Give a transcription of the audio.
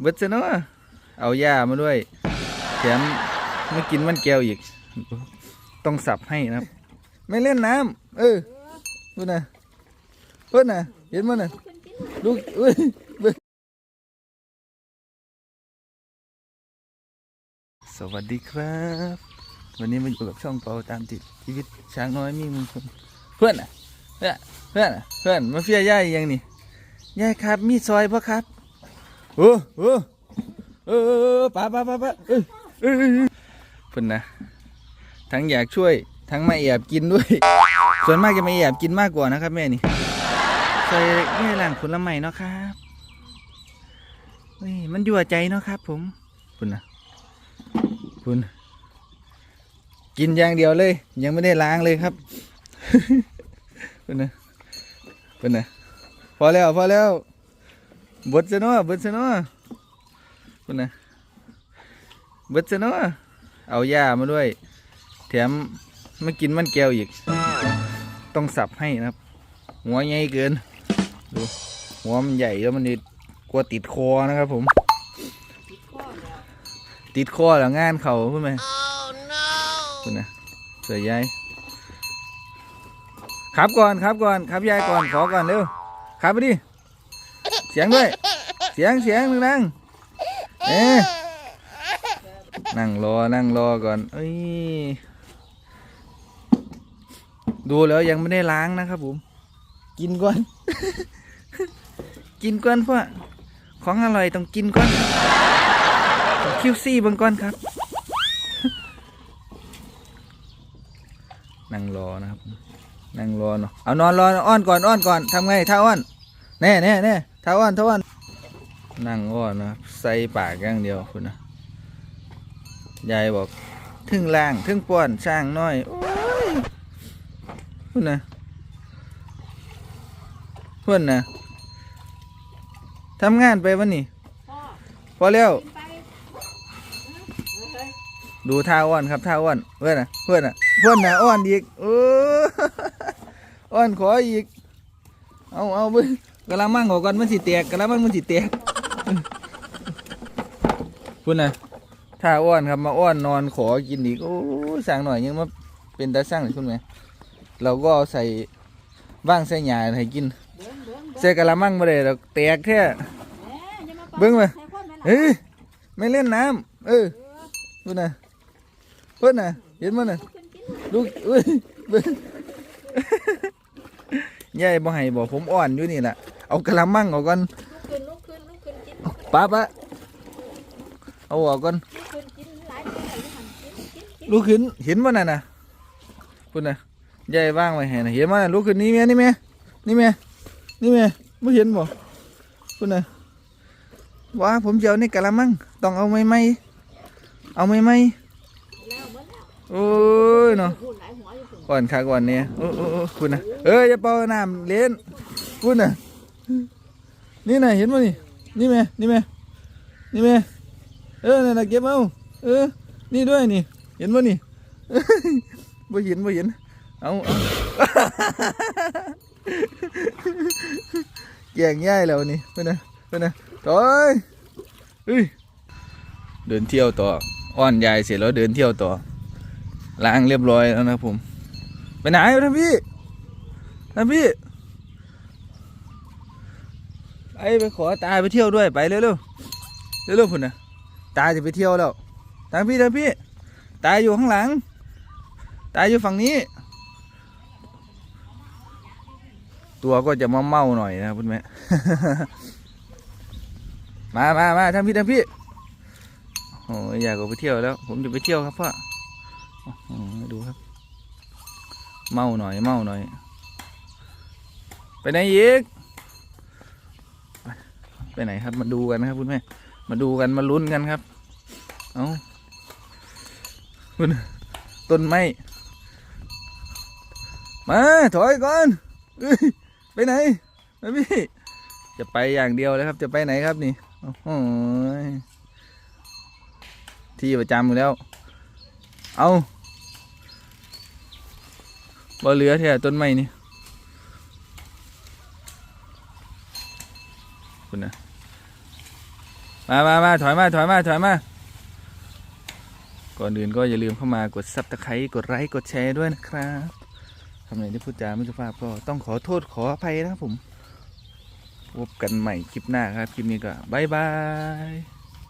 เบิดซะเนาะเอาหญ้ามาด้วยแถมไม่กินมันแก้วอีก ต้องสับให้นะครับ ไม่เล่นน้ำเออพูนะเพูดนนะเห็นมันน่ะลูกเอ้ยเบิ่งสวัสดีครับ วันนี้มาอยู่กับช่องเปาตามติดชีวิตช้างน้อยมีมงคลเพื่อนน่ะเพื่อนเพื่อนเพื่อนมาเฟียย่ายยังนี่ย่ายครับ มีซอยปะครับ เออเออเออป้าป้าป้าป้าเออเออเพื่นนะทั้งอยากช่วยทั้งมาแอบกินด้วย ส่วนมากจะมาแอบกินมากกว่านะครับ แม่นี่ใส่แม่หลังผลไม้เนาะครับเฮ้ยมันยั่วใจเนาะครับ ผมคุณนะคุณกินอย่างเดียวเลย ยังไม่ได้ล้างเลยครับเป็นนะเป็นนะพอแล้วพอแล้ว บดซะเนาะบดซะเนาะเป็นนะบดซะเนาะเอาหญ้ามาด้วย แถมไม่กินมันแก้วอีก ต้องสับให้นะครับ หัวใหญ่เกินดูหัวมันใหญ่แล้วมันนี่กลัวติดคอนะครับผม ติดคอแล้วงานเขาขึ้นไหมคุณนะสวยยายครับก่อนครับก่อนครับยายก่อนขอก่อนเร็วครับไปดิ สียงด้วย เสียงเสียงดังๆเอ๊ะนั่งรอ นั่งรอก่อน เอ้ย ดูแล้วยังไม่ได้ล้างนะครับผม กินก่อน กินก่อนเพราะของอร่อยต้องกินก่อน คิวซี่เบางก่อนครับ นั่งรอนะครับ นั่งรอเนาะ เอานอนรอ อ้อนก่อน อ้อนก่อน ทำไงท่าอ้อน แน่แน่แน่ท่าอ้อนท่าอ้อนนั่งอ้อนนะใส่ปากอย่างเดียวคุณนะยายบอกทึ่งล่างทึ่งป้อนช่างน้อยโอ้ยคุณนะเพื่อนนะทำงานไปวันนี้พ่อพอแล้วกินไปเฮ้ยดูท่าอ้อนครับท่าอ้อนเพื่อนนะเพื่อนนะเพื่อนนะอ้อนอีกอออ้อนขออีกเอาเอาเบิ้ง กะละมังออกก่อนมันสิแตกกะละมังมันสิแตกพุ่นนะท่าอ้อนครับมาอ้อนนอนขอกินอีกโอ้สั่งหน่อยยังมาเป็นตาสั่งเลยคุณไหมเราก็เอาใส่ว่างใส่หยาให้กินเบิ้งเบิ้งเบิ้งใส่กะละมังมาเลยเราแตกแท้แหมอย่เบิ้งมาเฮ้ยไม่เล่นน้ำเออพุ่นนะพื่นนะเห็นมันน่ะลูกเอ้ยเบิ่งยายบ่ให้บอกผมอ่อนอยู่นี่แหละ เอากระมังออกก่อนลุกขึ้นลุกขึ้นลุกขึ้นกินลุกป้าป้าเอาออกก่อนขึ้นกินหลายคนหลายคนกินกินกินลูกขึ้นเห็นมันน่ะนะพุ่นน่ะยายว่างไว้ให้นะเห็นมันน่ะลูกขึ้นนี่แม่นี่แม่นี่แม่นี่แม่ไม่เห็นบ่พุ่นน่ะว่าผมจะเอาในกระมังต้องเอาไม่ไม่เอาไม่ไม่แล้วเบิ้งแล้วโอ้ยเนาะพูดหลายหัวอยู่พุ่นก่อนค่ะก่อนเนี่ยโอ้โอ้โอ้คุณนะเอ้ยอย่าเป่าน้ำเล่นคุณนะ นี่นะเห็นมั้ยนี่นี่แม่นี่แม่นี่แม่เออนั่นนะเก็บเอาเออ นี่ด้วยนี่ เห็นมั้ยนี่บ่เห็นบ่เห็นเอาเอาแกงย่ายแล้วนี่เพื่อนนะเพื่อนนะถอยเฮ้ยเดินเที่ยวต่ออ้อนยายเสร็จแล้วเดินเที่ยวต่อล้างเรียบร้อยแล้วนะผม ไปไหนท่านพี่ท่านพี่ ไปไปขอตาไปเที่ยวด้วยไปเร็วเร็วเร็วเร็วๆพุ่นนะตาจะไปเที่ยวแล้วท่านพี่ท่านพี่ ตาอยู่ข้างหลัง ตาอยู่ฝั่งนี้ ตัวก็จะมาเมาหน่อยนะครับคุณแม่มามามาทานพี่ทานพี่โอ้ยอยากออกไปเที่ยวแล้ว ผมจะไปเที่ยวครับพ่ออดูครับ เมาหน่อยเมาหน่อย ไปไหนอีก ไปไหนครับ มาดูกันนะครับคุณแม่ มาดูกันมาลุ้นกันครับ เอาคุณต้นไม้มาถอยก่อนไปไหนมาพี่ จะไปอย่างเดียวเลยครับ จะไปไหนครับนี่โอ้โหที่ประจำอยู่แล้ว เอาบ่เหลือแท้ต้นไม้นี่ คุณนะมามามาถอยมาถอยมาถอยมาก่อนอื่นก็อย่าลืมเข้ามากดซับตะไคร้กดไลค์กดแชร์ด้วยนะครับทำไหนที่พูดจาไม่สุภาพก็ต้องขอโทษขออภัยนะครับผมพบกันใหม่คลิปหน้าครับ คลิปนี้ก็บายบาย